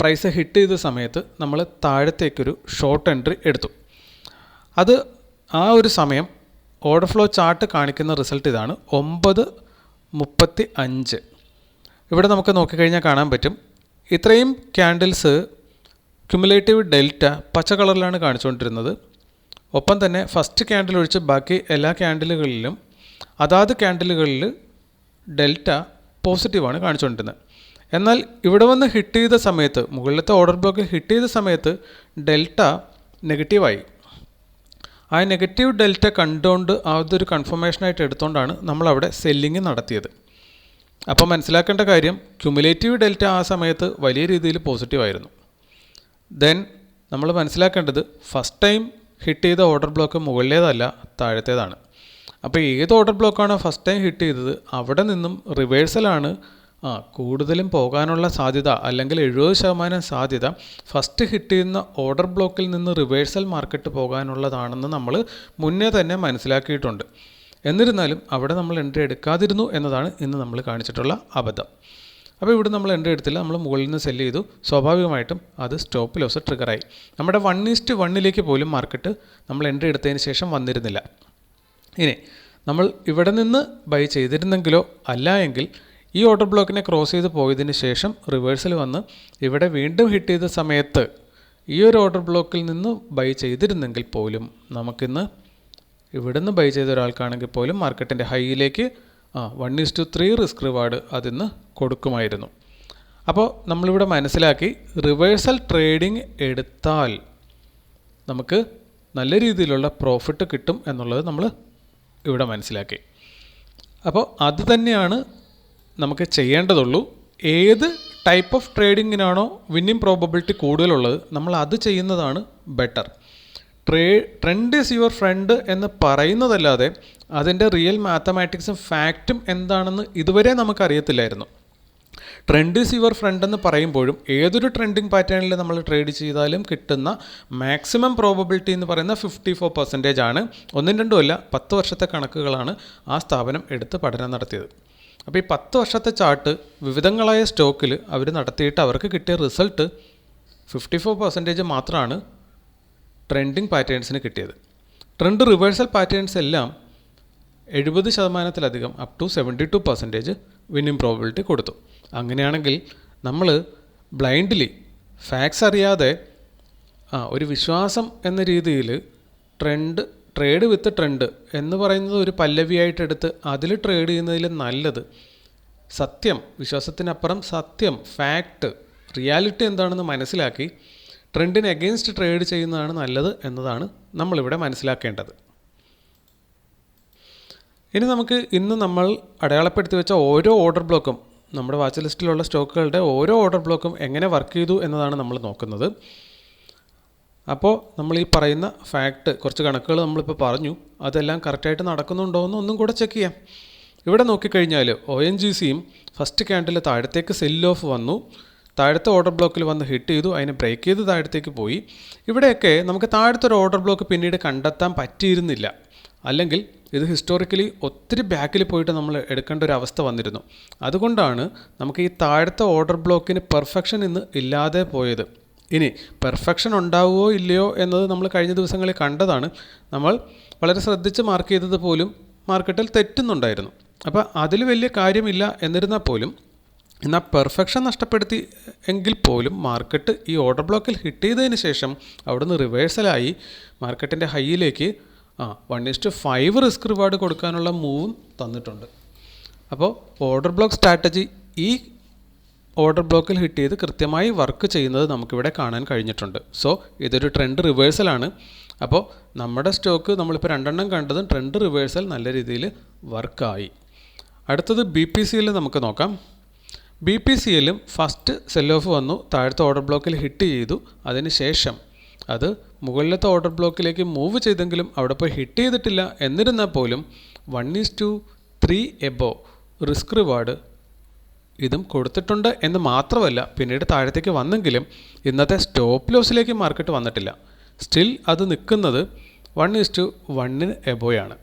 പ്രൈസ് ഹിറ്റ് ചെയ്ത സമയത്ത് നമ്മൾ താഴത്തേക്കൊരു ഷോർട്ട് എൻട്രി എടുത്തു. അത് ആ ഒരു സമയം ഓർഡർ ഫ്ലോ ചാർട്ട് കാണിക്കുന്ന റിസൾട്ട് ഇതാണ് ഒമ്പത് മുപ്പത്തി അഞ്ച് ഇവിടെ നമുക്ക് നോക്കിക്കഴിഞ്ഞാൽ കാണാൻ പറ്റും. ഇത്രയും ക്യാൻഡിൽസ് ക്യുമുലേറ്റീവ് ഡെൽറ്റ പച്ച കളറിലാണ് കാണിച്ചുകൊണ്ടിരുന്നത്. ഒപ്പം തന്നെ ഫസ്റ്റ് ക്യാൻഡിൽ ഒഴിച്ച് ബാക്കി എല്ലാ ക്യാൻഡിലുകളിലും അതാത് ക്യാൻഡിലുകളിൽ ഡെൽറ്റ പോസിറ്റീവാണ് കാണിച്ചുകൊണ്ടിരുന്നത്. എന്നാൽ ഇവിടെ വന്ന് ഹിറ്റ് ചെയ്ത സമയത്ത് മുകളിലത്തെ ഓർഡർ ബ്ലോക്കിൽ ഹിറ്റ് ചെയ്ത സമയത്ത് ഡെൽറ്റ നെഗറ്റീവായി ആ നെഗറ്റീവ് ഡെൽറ്റ കണ്ടുകൊണ്ട് അതൊരു കൺഫർമേഷനായിട്ട് എടുത്തുകൊണ്ടാണ് നമ്മൾ അവിടെ സെല്ലിങ് നടത്തിയത്. അപ്പോൾ മനസ്സിലാക്കേണ്ട കാര്യം ക്യുമുലേറ്റീവ് ഡെൽറ്റ ആ സമയത്ത് വലിയ രീതിയിൽ പോസിറ്റീവായിരുന്നു ദെൻ നമ്മൾ മനസ്സിലാക്കേണ്ടത് ഫസ്റ്റ് ടൈം ഹിറ്റ് ചെയ്ത ഓർഡർ ബ്ലോക്ക് മുകളിലേതല്ല താഴത്തേതാണ്. അപ്പോൾ ഏത് ഓർഡർ ബ്ലോക്കാണോ ഫസ്റ്റ് ടൈം ഹിറ്റ് ചെയ്തത് അവിടെ നിന്നും റിവേഴ്സലാണ് ആ കൂടുതലും പോകാനുള്ള സാധ്യത അല്ലെങ്കിൽ എഴുപത് ശതമാനം സാധ്യത ഫസ്റ്റ് ഹിറ്റ് ചെയ്യുന്ന ഓർഡർ ബ്ലോക്കിൽ നിന്ന് റിവേഴ്സൽ മാർക്കറ്റ് പോകാനുള്ളതാണെന്ന് നമ്മൾ മുന്നേ തന്നെ മനസ്സിലാക്കിയിട്ടുണ്ട്. എന്നിരുന്നാലും അവിടെ നമ്മൾ എൻട്രി എടുക്കാതിരുന്നു എന്നതാണ് ഇന്ന് നമ്മൾ കാണിച്ചിട്ടുള്ള അബദ്ധം. അപ്പോൾ ഇവിടെ നമ്മൾ എൻട്രി എടുത്തില്ല നമ്മൾ മുകളിൽ നിന്ന് സെല്ല് ചെയ്തു. സ്വാഭാവികമായിട്ടും അത് സ്റ്റോപ്പ് ലോസ് ട്രിഗറായി നമ്മുടെ വൺ ഈസ്റ്റ് വണ്ണിലേക്ക് പോലും മാർക്കറ്റ് നമ്മൾ എൻട്രി എടുത്തതിന് ശേഷം വന്നിരുന്നില്ല. ഇനി നമ്മൾ ഇവിടെ നിന്ന് ബൈ ചെയ്തിരുന്നെങ്കിലോ അല്ല എങ്കിൽ ഈ ഓർഡർ ബ്ലോക്കിനെ ക്രോസ് ചെയ്ത് പോയതിന് ശേഷം റിവേഴ്സിൽ വന്ന് ഇവിടെ വീണ്ടും ഹിറ്റ് ചെയ്ത സമയത്ത് ഈ ഒരു ഓർഡർ ബ്ലോക്കിൽ നിന്ന് ബൈ ചെയ്തിരുന്നെങ്കിൽ പോലും നമുക്കിന്ന് ഇവിടുന്ന് ബൈ ചെയ്ത ഒരാൾക്കാണെങ്കിൽ പോലും മാർക്കറ്റിന്റെ ഹൈയിലേക്ക് ആ one is to three risk reward അതിന്ന് കൊടുക്കുമായിരുന്നു. അപ്പോൾ നമ്മളിവിടെ മനസ്സിലാക്കി റിവേഴ്സൽ ട്രേഡിംഗ് എടുത്താൽ നമുക്ക് നല്ല രീതിയിലുള്ള പ്രോഫിറ്റ് കിട്ടും എന്നുള്ളത് നമ്മൾ ഇവിടെ മനസ്സിലാക്കി. അപ്പോൾ അത് തന്നെയാണ് നമുക്ക് ചെയ്യേണ്ടതുള്ളൂ. ഏത് ടൈപ്പ് ഓഫ് ട്രേഡിങ്ങിനാണോ വിന്നിങ് പ്രോബബിലിറ്റി കൂടുതലുള്ളത് നമ്മൾ അത് ചെയ്യുന്നതാണ് better tre trend is your friend എന്ന് പറയുന്നതല്ലാതെ അതിന്റെ റിയൽ മാത്തമാറ്റിക്സും ഫാക്റ്റും എന്താണെന്ന് ഇതുവരെ നമുക്കറിയത്തില്ലായിരുന്നു ട്രെൻഡ് ഈസ് യുവർ ഫ്രണ്ട് എന്ന് പറയുമ്പോഴും ഏതൊരു ട്രെൻഡിങ് പാറ്റേണിൽ നമ്മൾ ട്രേഡ് ചെയ്താലും കിട്ടുന്ന മാക്സിമം പ്രോബബിലിറ്റി എന്ന് പറയുന്ന ഫിഫ്റ്റി ഫോർ പെർസെന്റേജ് ആണ്. ഒന്നും രണ്ടും അല്ല പത്ത് വർഷത്തെ കണക്കുകളാണ് ആ സ്ഥാപനം എടുത്ത് പഠനം നടത്തിയത്. അപ്പോൾ ഈ പത്ത് വർഷത്തെ ചാർട്ട് വിവിധങ്ങളായ സ്റ്റോക്കിൽ അവർ നടത്തിയിട്ട് അവർക്ക് കിട്ടിയ റിസൾട്ട് ഫിഫ്റ്റി ഫോർ പെർസെന്റേജ് മാത്രമാണ് ട്രെൻഡിങ് പാറ്റേൺസിന് കിട്ടിയത്. ട്രെൻഡ് റിവേഴ്സൽ പാറ്റേൺസ് എല്ലാം എഴുപത് ശതമാനത്തിലധികം up to seventy two percentage winning probability കൊടുത്തു. അങ്ങനെയാണെങ്കിൽ നമ്മൾ ബ്ലൈൻഡ്ലി ഫാക്സ് അറിയാതെ ആ ഒരു വിശ്വാസം എന്ന രീതിയിൽ ട്രെൻഡ് ട്രേഡ് വിത്ത് ട്രെൻഡ് എന്ന് പറയുന്നത് ഒരു പല്ലവിയായിട്ടെടുത്ത് അതിൽ ട്രേഡ് ചെയ്യുന്നതിൽ നല്ലത്. സത്യം വിശ്വാസത്തിനപ്പുറം സത്യം ഫാക്റ്റ് റിയാലിറ്റി എന്താണെന്ന് മനസ്സിലാക്കി ട്രെൻഡിന് എഗെയിൻസ്റ്റ് ട്രേഡ് ചെയ്യുന്നതാണ് നല്ലത് എന്നതാണ് നമ്മളിവിടെ മനസ്സിലാക്കേണ്ടത്. ഇനി നമുക്ക് ഇന്ന് നമ്മൾ അടയാളപ്പെടുത്തി വെച്ച ഓരോ ഓർഡർ ബ്ലോക്കും നമ്മുടെ വാച്ച് ലിസ്റ്റിലുള്ള സ്റ്റോക്കുകളുടെ ഓരോ ഓർഡർ ബ്ലോക്കും എങ്ങനെ വർക്ക് ചെയ്തു എന്നതാണ് നമ്മൾ നോക്കുന്നത്. അപ്പോൾ നമ്മൾ ഈ പറയുന്ന ഫാക്റ്റ് കുറച്ച് കണക്കുകൾ നമ്മളിപ്പോൾ പറഞ്ഞു. അതെല്ലാം കറക്റ്റായിട്ട് നടക്കുന്നുണ്ടോ എന്ന് ഒന്നും കൂടെ ചെക്ക് ചെയ്യാം. ഇവിടെ നോക്കിക്കഴിഞ്ഞാൽ ഒ എൻ ജി സിയും ഫസ്റ്റ് ക്യാൻഡിൽ താഴത്തേക്ക് സെൽ ഓഫ് വന്നു. താഴത്തെ ഓർഡർ ബ്ലോക്കിൽ വന്ന് ഹിറ്റ് ചെയ്തു. അതിനെ ബ്രേക്ക് ചെയ്ത് താഴത്തേക്ക് പോയി. ഇവിടെയൊക്കെ നമുക്ക് താഴത്തെ ഒരു ഓർഡർ ബ്ലോക്ക് പിന്നീട് കണ്ടെത്താൻ പറ്റിയിരുന്നില്ല. അല്ലെങ്കിൽ ഇത് ഹിസ്റ്റോറിക്കലി ഒത്തിരി ബാക്കിൽ പോയിട്ട് നമ്മൾ എടുക്കേണ്ട ഒരു അവസ്ഥ വന്നിരുന്നു. അതുകൊണ്ടാണ് നമുക്ക് ഈ താഴത്തെ ഓർഡർ ബ്ലോക്കിന് പെർഫെക്ഷൻ ഇന്ന് ഇല്ലാതെ പോയത്. ഇനി പെർഫെക്ഷൻ ഉണ്ടാവുമോ ഇല്ലയോ എന്നത് നമ്മൾ കഴിഞ്ഞ ദിവസങ്ങളിൽ കണ്ടതാണ്. നമ്മൾ വളരെ ശ്രദ്ധിച്ച് മാർക്ക് ചെയ്തത് പോലും മാർക്കറ്റിൽ തെറ്റുന്നുണ്ടായിരുന്നു. അപ്പോൾ അതിൽ വലിയ കാര്യമില്ല എന്നിരുന്നാൽ പോലും എന്നാൽ പെർഫെക്ഷൻ നഷ്ടപ്പെടുത്തി എങ്കിൽ പോലും മാർക്കറ്റ് ഈ ഓർഡർ ബ്ലോക്കിൽ ഹിറ്റ് ചെയ്തതിന് ശേഷം അവിടുന്ന് റിവേഴ്സലായി മാർക്കറ്റിന്റെ ഹൈയിലേക്ക് ആ one is to five risk reward കൊടുക്കാനുള്ള മൂവും തന്നിട്ടുണ്ട്. അപ്പോൾ ഓർഡർ ബ്ലോക്ക് സ്ട്രാറ്റജി ഈ ഓർഡർ ബ്ലോക്കിൽ ഹിറ്റ് ചെയ്ത് കൃത്യമായി വർക്ക് ചെയ്യുന്നത് നമുക്കിവിടെ കാണാൻ കഴിഞ്ഞിട്ടുണ്ട്. സോ ഇതൊരു ട്രെൻഡ് റിവേഴ്സലാണ് അപ്പോൾ നമ്മുടെ സ്റ്റോക്ക് നമ്മളിപ്പോൾ രണ്ടെണ്ണം കണ്ടതും ട്രെൻഡ് റിവേഴ്സൽ നല്ല രീതിയിൽ വർക്കായി അടുത്തത് ബി പി സിയിൽ നമുക്ക് നോക്കാം. ബി പി സിയിലും ഫസ്റ്റ് സെൽ ഓഫ് വന്നു താഴത്തെ ഓർഡർ ബ്ലോക്കിൽ ഹിറ്റ് ചെയ്തു. അതിന് ശേഷം അത് മുകളിലത്തെ ഓർഡർ ബ്ലോക്കിലേക്ക് മൂവ് ചെയ്തെങ്കിലും അവിടെ പോയി ഹിറ്റ് ചെയ്തിട്ടില്ല. എന്നിരുന്നാൽ പോലും one is to three above risk reward ഇതും കൊടുത്തിട്ടുണ്ട് എന്ന് മാത്രമല്ല പിന്നീട് താഴത്തേക്ക് വന്നെങ്കിലും ഇന്നത്തെ സ്റ്റോപ്പ് ലോസിലേക്ക് മാർക്കറ്റ് വന്നിട്ടില്ല. സ്റ്റിൽ അത് നിൽക്കുന്നത് വൺ ഈസ് ടു വണ്ണിന് എബോയാണ്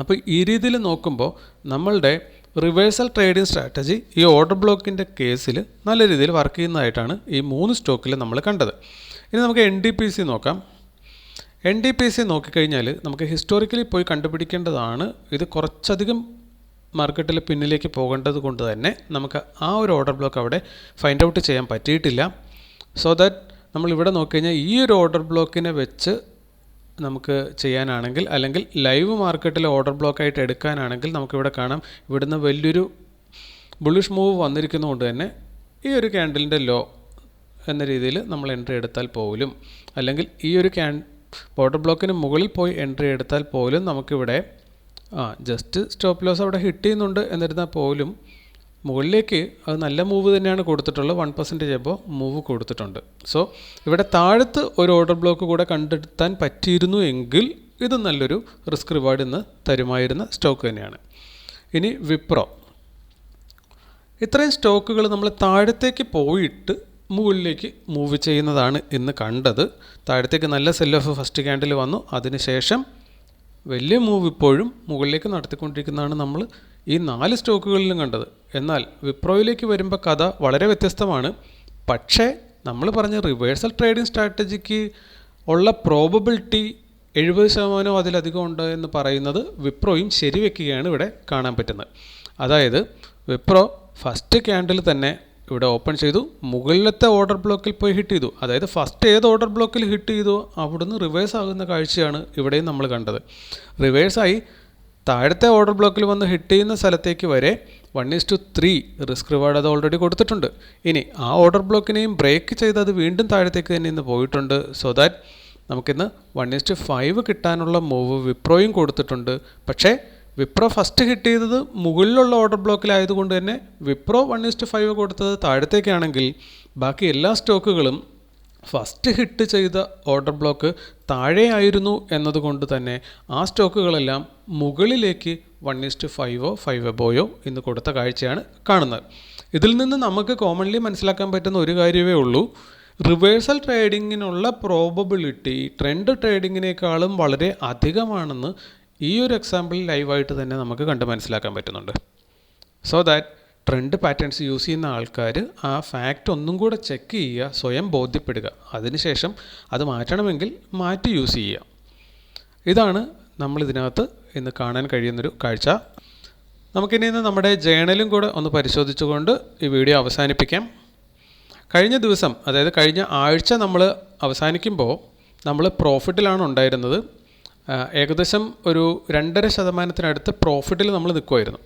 അപ്പോൾ ഈ രീതിയിൽ നോക്കുമ്പോൾ നമ്മളുടെ റിവേഴ്സൽ ട്രേഡിംഗ് സ്ട്രാറ്റജി ഈ ഓർഡർ ബ്ലോക്കിന്റെ കേസിൽ നല്ല രീതിയിൽ വർക്ക് ചെയ്യുന്നതായിട്ടാണ് ഈ മൂന്ന് സ്റ്റോക്കിൽ നമ്മൾ കണ്ടത്. ഇനി നമുക്ക് എൻ ഡി പി സി നോക്കാം. എൻ ഡി പി സി നോക്കിക്കഴിഞ്ഞാൽ നമുക്ക് ഹിസ്റ്റോറിക്കലി പോയി കണ്ടുപിടിക്കേണ്ടതാണ് ഇത് കുറച്ചധികം മാർക്കറ്റിൽ പിന്നിലേക്ക് പോകേണ്ടത് കൊണ്ട് തന്നെ നമുക്ക് ആ ഒരു ഓർഡർ ബ്ലോക്ക് അവിടെ ഫൈൻഡ് ഔട്ട് ചെയ്യാൻ പറ്റിയിട്ടില്ല. സോ ദാറ്റ് നമ്മൾ ഇവിടെ നോക്കിക്കഴിഞ്ഞാൽ ഈ ഒരു ഓർഡർ ബ്ലോക്കിനെ വെച്ച് നമുക്ക് ചെയ്യാനാണെങ്കിൽ അല്ലെങ്കിൽ ലൈവ് മാർക്കറ്റിൽ ഓർഡർ ബ്ലോക്കായിട്ട് എടുക്കാനാണെങ്കിൽ നമുക്കിവിടെ കാണാം. ഇവിടുന്ന് വലിയൊരു ബുള്ളിഷ് മൂവ് വന്നിരിക്കുന്നതുകൊണ്ട് തന്നെ ഈ ഒരു ക്യാൻഡലിന്റെ ലോ എന്ന രീതിയിൽ നമ്മൾ എൻട്രി എടുത്താൽ പോലും അല്ലെങ്കിൽ ഈ ഒരു ക്യാൻ ബോർഡർ ബ്ലോക്കിന് മുകളിൽ പോയി എൻട്രി എടുത്താൽ പോലും നമുക്കിവിടെ ആ ജസ്റ്റ് സ്റ്റോപ്പ് ലോസ് അവിടെ ഹിറ്റ് ചെയ്യുന്നുണ്ട് എന്നിരുന്നാൽ പോലും മുകളിലേക്ക് അത് നല്ല മൂവ് തന്നെയാണ് കൊടുത്തിട്ടുള്ളത്. വൺ പെർസെന്റേജ് എബോ മൂവ് കൊടുത്തിട്ടുണ്ട്. സോ ഇവിടെ താഴത്ത് ഒരു ഓർഡർ ബ്ലോക്ക് കൂടെ കണ്ടെത്താൻ പറ്റിയിരുന്നു എങ്കിൽ ഇത് നല്ലൊരു റിസ്ക് റിവാർഡ് ഇന്ന് തരുമായിരുന്ന സ്റ്റോക്ക് തന്നെയാണ്. ഇനി വിപ്രോ. ഇത്രയും സ്റ്റോക്കുകൾ നമ്മൾ താഴത്തേക്ക് പോയിട്ട് മുകളിലേക്ക് മൂവ് ചെയ്യുന്നതാണ് ഇന്ന് കണ്ടത്. താഴത്തേക്ക് നല്ല സെൽ ഓഫ് ഫസ്റ്റ് ക്യാൻഡിൽ വന്നു. അതിനുശേഷം വലിയ മൂവ് ഇപ്പോഴും മുകളിലേക്ക് നടത്തിക്കൊണ്ടിരിക്കുന്നതാണ് നമ്മൾ ഈ നാല് സ്റ്റോക്കുകളിലും കണ്ടത്. എന്നാൽ വിപ്രോയിലേക്ക് വരുമ്പോൾ കഥ വളരെ വ്യത്യസ്തമാണ്. പക്ഷേ നമ്മൾ പറഞ്ഞ റിവേഴ്സൽ ട്രേഡിംഗ് സ്ട്രാറ്റജിക്ക് ഉള്ള പ്രോബബിലിറ്റി എഴുപത് ശതമാനവും അതിലധികം ഉണ്ട് എന്ന് പറയുന്നത് വിപ്രോയും ശരിവെക്കുകയാണ് ഇവിടെ കാണാൻ പറ്റുന്നത്. അതായത് വിപ്രോ ഫസ്റ്റ് ക്യാൻഡിൽ തന്നെ ഇവിടെ ഓപ്പൺ ചെയ്തു. മുകളിലത്തെ ഓർഡർ ബ്ലോക്കിൽ പോയി ഹിറ്റ് ചെയ്തു. അതായത് ഫസ്റ്റ് ഏത് ഓർഡർ ബ്ലോക്കിൽ ഹിറ്റ് ചെയ്തോ അവിടുന്ന് റിവേഴ്സ് ആകുന്ന കാഴ്ചയാണ് ഇവിടെയും നമ്മൾ കണ്ടത്. റിവേഴ്സായി താഴത്തെ ഓർഡർ ബ്ലോക്കിൽ വന്ന് ഹിറ്റ് ചെയ്യുന്ന സ്ഥലത്തേക്ക് വരെ one is to three risk reward അത് ഓൾറെഡി കൊടുത്തിട്ടുണ്ട്. ഇനി ആ ഓർഡർ ബ്ലോക്കിനെയും ബ്രേക്ക് ചെയ്ത് അത് വീണ്ടും താഴത്തേക്ക് തന്നെ ഇന്ന് പോയിട്ടുണ്ട്. സോ ദാറ്റ് നമുക്കിന്ന് വൺ ഈസ് ടു ഫൈവ് കിട്ടാനുള്ള മൂവ് വിപ്രോയും കൊടുത്തിട്ടുണ്ട്. പക്ഷേ വിപ്രോ ഫസ്റ്റ് കിട്ടിയത് മുകളിലുള്ള ഓർഡർ ബ്ലോക്കിലായതുകൊണ്ട് തന്നെ വിപ്രോ വൺ ഇസ്റ്റ് ഫൈവ് കൊടുത്തത് താഴത്തേക്കാണെങ്കിൽ ബാക്കി എല്ലാ സ്റ്റോക്കുകളും ഫസ്റ്റ് ഹിറ്റ് ചെയ്ത ഓർഡർ ബ്ലോക്ക് താഴെയായിരുന്നു എന്നതുകൊണ്ട് തന്നെ ആ സ്റ്റോക്കുകളെല്ലാം മുകളിലേക്ക് വൺ ഇസ്റ്റ് ഫൈവോ ഫൈവ് എബോയോ ഇന്ന് കൊടുത്ത കാഴ്ചയാണ് കാണുന്നത്. ഇതിൽ നിന്ന് നമുക്ക് കോമൺലി മനസ്സിലാക്കാൻ പറ്റുന്ന ഒരു കാര്യമേ ഉള്ളൂ. റിവേഴ്സൽ ട്രേഡിങ്ങിനുള്ള പ്രോബബിലിറ്റി ട്രെൻഡ് ട്രേഡിങ്ങിനേക്കാളും വളരെ അധികമാണെന്ന് ഈ ഒരു എക്സാമ്പിൾ ലൈവായിട്ട് തന്നെ നമുക്ക് കണ്ട് മനസ്സിലാക്കാൻ പറ്റുന്നുണ്ട്. So that trend patterns use ചെയ്യുന്ന ആൾക്കാർ ആ ഫാക്റ്റ് ഒന്നും കൂടെ ചെക്ക് ചെയ്യുക സ്വയം ബോധ്യപ്പെടുക. അതിനുശേഷം അത് മാറ്റണമെങ്കിൽ മാറ്റി യൂസ് ചെയ്യുക. ഇതാണ് നമ്മൾ ഇതിനകത്ത് ഇന്ന് കാണാൻ കഴിയുന്നൊരു കാഴ്ച. നമുക്കിനി ഇന്ന് നമ്മുടെ ജേണലും കൂടെ ഒന്ന് പരിശോധിച്ചുകൊണ്ട് ഈ വീഡിയോ അവസാനിപ്പിക്കാം. കഴിഞ്ഞ ദിവസം അതായത് കഴിഞ്ഞ ആഴ്ച നമ്മൾ അവസാനിക്കുമ്പോൾ നമ്മൾ പ്രോഫിറ്റിലാണ് ഉണ്ടായിരുന്നത്. ഏകദേശം ഒരു രണ്ടര ശതമാനത്തിനടുത്ത് പ്രോഫിറ്റിൽ നമ്മൾ നിൽക്കുമായിരുന്നു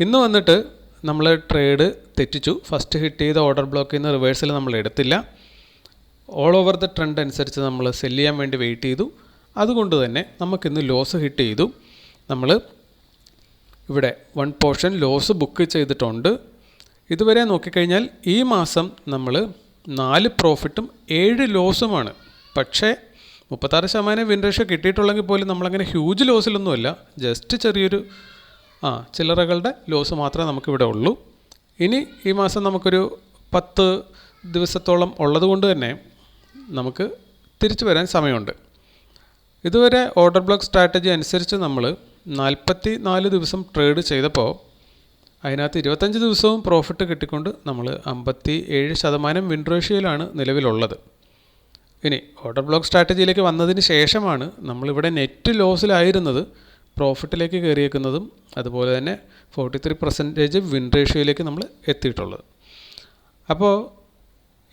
ഇന്ന് വന്നിട്ട് നമ്മൾ ട്രേഡ് തെറ്റിച്ചു. ഫസ്റ്റ് ഹിറ്റ് ചെയ്ത ഓർഡർ ബ്ലോക്കിൽ നിന്ന് റിവേഴ്സിൽ നമ്മൾ എടുത്തില്ല. ഓൾ ഓവർ ദ ട്രെൻഡ് അനുസരിച്ച് നമ്മൾ സെൽ ചെയ്യാൻ വേണ്ടി വെയിറ്റ് ചെയ്തു. അതുകൊണ്ട് തന്നെ നമുക്കിന്ന് ലോസ് ഹിറ്റ് ചെയ്തു. നമ്മൾ ഇവിടെ വൺ പോർഷൻ ലോസ് ബുക്ക് ചെയ്തിട്ടുണ്ട്. ഇതുവരെ നോക്കിക്കഴിഞ്ഞാൽ ഈ മാസം നമ്മൾ നാല് പ്രോഫിറ്റും ഏഴ് ലോസുമാണ് പക്ഷേ മുപ്പത്താറ് ശതമാനം വിൻ റേഷ്യോ കിട്ടിയിട്ടുള്ളെങ്കിൽ പോലും നമ്മളങ്ങനെ ഹ്യൂജ് ലോസിലൊന്നുമല്ല ജസ്റ്റ് ചെറിയൊരു ആ ചില്ലറകളുടെ ലോസ് മാത്രമേ നമുക്കിവിടെ ഉള്ളൂ. ഇനി ഈ മാസം നമുക്കൊരു പത്ത് ദിവസത്തോളം ഉള്ളത് കൊണ്ട് തന്നെ നമുക്ക് തിരിച്ചു വരാൻ സമയമുണ്ട്. ഇതുവരെ ഓർഡർ ബ്ലോക്ക് സ്ട്രാറ്റജി അനുസരിച്ച് നമ്മൾ നാൽപ്പത്തി നാല് ദിവസം ട്രേഡ് ചെയ്തപ്പോൾ അതിനകത്ത് ഇരുപത്തഞ്ച് ദിവസവും പ്രോഫിറ്റ് കിട്ടിക്കൊണ്ട് നമ്മൾ അമ്പത്തി ഏഴ് ശതമാനം വിൻഡ്രോഷ്യയിലാണ് നിലവിലുള്ളത്. ഇനി ഓർഡർ ബ്ലോക്ക് സ്ട്രാറ്റജിയിലേക്ക് വന്നതിന് ശേഷമാണ് നമ്മളിവിടെ നെറ്റ് ലോസിലായിരുന്നത് പ്രോഫിറ്റിലേക്ക് കയറിയേക്കുന്നതും അതുപോലെ തന്നെ ഫോർട്ടി ത്രീ പെർസെന്റേജ് വിൻ റേഷ്യോയിലേക്ക് നമ്മൾ എത്തിയിട്ടുള്ളത്. അപ്പോൾ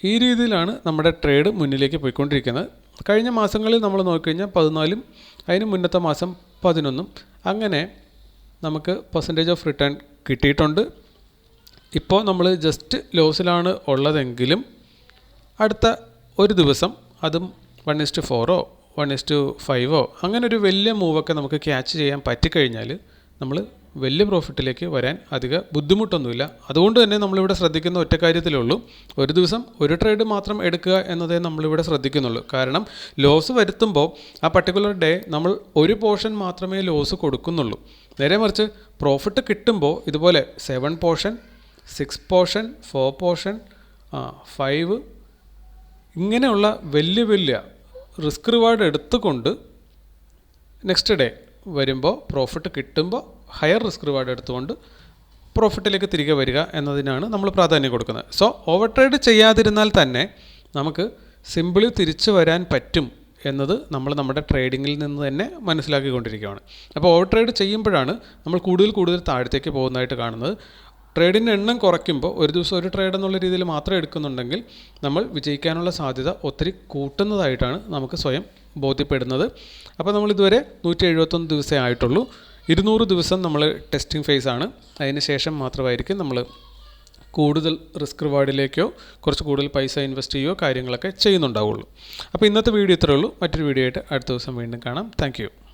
ഈ രീതിയിലാണ് നമ്മുടെ ട്രേഡ് മുന്നിലേക്ക് പോയിക്കൊണ്ടിരിക്കുന്നത്. കഴിഞ്ഞ മാസങ്ങളിൽ നമ്മൾ നോക്കിക്കഴിഞ്ഞാൽ പതിനാലും അതിന് മുന്നത്തെ മാസം പതിനൊന്നും. അങ്ങനെ നമുക്ക് പെർസെന്റേജ് ഓഫ് റിട്ടേൺ കിട്ടിയിട്ടുണ്ട്. ഇപ്പോൾ നമ്മൾ ജസ്റ്റ് ലോസിലാണ് ഉള്ളതെങ്കിലും അടുത്ത ഒരു ദിവസം അതും വൺ ഇസ്റ്റു ഫോറോ വൺ ഇസ്റ്റു ഫൈവോ അങ്ങനെ ഒരു വലിയ മൂവൊക്കെ നമുക്ക് ക്യാച്ച് ചെയ്യാൻ പറ്റിക്കഴിഞ്ഞാൽ നമ്മൾ വലിയ പ്രോഫിറ്റിലേക്ക് വരാൻ അധിക ബുദ്ധിമുട്ടൊന്നുമില്ല. അതുകൊണ്ട് തന്നെ നമ്മളിവിടെ ശ്രദ്ധിക്കുന്ന ഒറ്റ കാര്യത്തിലേ ഉള്ളൂ. ഒരു ദിവസം ഒരു ട്രേഡ് മാത്രം എടുക്കുക എന്നതേ നമ്മളിവിടെ ശ്രദ്ധിക്കുന്നുള്ളൂ. കാരണം ലോസ് വരുത്തുമ്പോൾ ആ പർട്ടിക്കുലർ ഡേ നമ്മൾ ഒരു പോർഷൻ മാത്രമേ ലോസ് കൊടുക്കുന്നുള്ളൂ. നേരെ മറിച്ച് പ്രോഫിറ്റ് കിട്ടുമ്പോൾ ഇതുപോലെ seven portion six portion four portion five ഇങ്ങനെയുള്ള വലിയ വലിയ റിസ്ക് റിവാർഡ് എടുത്തുകൊണ്ട് നെക്സ്റ്റ് ഡേ വരുമ്പോൾ പ്രോഫിറ്റ് കിട്ടുമ്പോൾ ഹയർ റിസ്ക് റിവാർഡ് എടുത്തുകൊണ്ട് പ്രോഫിറ്റിലേക്ക് തിരികെ വരിക എന്നതിനാണ് നമ്മൾ പ്രാധാന്യം കൊടുക്കുന്നത്. സോ ഓവർ ട്രേഡ് ചെയ്യാതിരുന്നാൽ തന്നെ നമുക്ക് സിമ്പിളി തിരിച്ചു വരാൻ പറ്റും എന്നത് നമ്മൾ നമ്മുടെ ട്രേഡിങ്ങിൽ നിന്ന് തന്നെ മനസ്സിലാക്കിക്കൊണ്ടിരിക്കുകയാണ്. അപ്പോൾ ഓവർ ട്രേഡ് ചെയ്യുമ്പോഴാണ് നമ്മൾ കൂടുതൽ കൂടുതൽ താഴത്തേക്ക് പോകുന്നതായിട്ട് കാണുന്നത്. ട്രേഡിന്റെ എണ്ണം കുറയ്ക്കുമ്പോൾ ഒരു ദിവസം ഒരു ട്രേഡ് എന്നുള്ള രീതിയിൽ മാത്രം എടുക്കുന്നുണ്ടെങ്കിൽ നമ്മൾ വിജയിക്കാനുള്ള സാധ്യത ഒത്തിരി കൂട്ടുന്നതായിട്ടാണ് നമുക്ക് സ്വയം ബോധ്യപ്പെടുന്നത്. അപ്പോൾ നമ്മൾ ഇതുവരെ നൂറ്റി എഴുപത്തൊന്ന് ദിവസമേ ആയിട്ടുള്ളൂ. ഇരുന്നൂറ് ദിവസം നമ്മൾ ടെസ്റ്റിംഗ് ഫേസ് ആണ്. അതിന് ശേഷം മാത്രമായിരിക്കും നമ്മൾ കൂടുതൽ റിസ്ക് റിവാർഡിലേക്കോ കുറച്ച് കൂടുതൽ പൈസ ഇൻവെസ്റ്റ് ചെയ്യുകയോ കാര്യങ്ങളൊക്കെ ചെയ്യുന്നുണ്ടാവുള്ളൂ. അപ്പോൾ ഇന്നത്തെ വീഡിയോ ഇത്രയേ ഉള്ളൂ. മറ്റൊരു വീഡിയോ ആയിട്ട് അടുത്ത ദിവസം വീണ്ടും കാണാം. താങ്ക്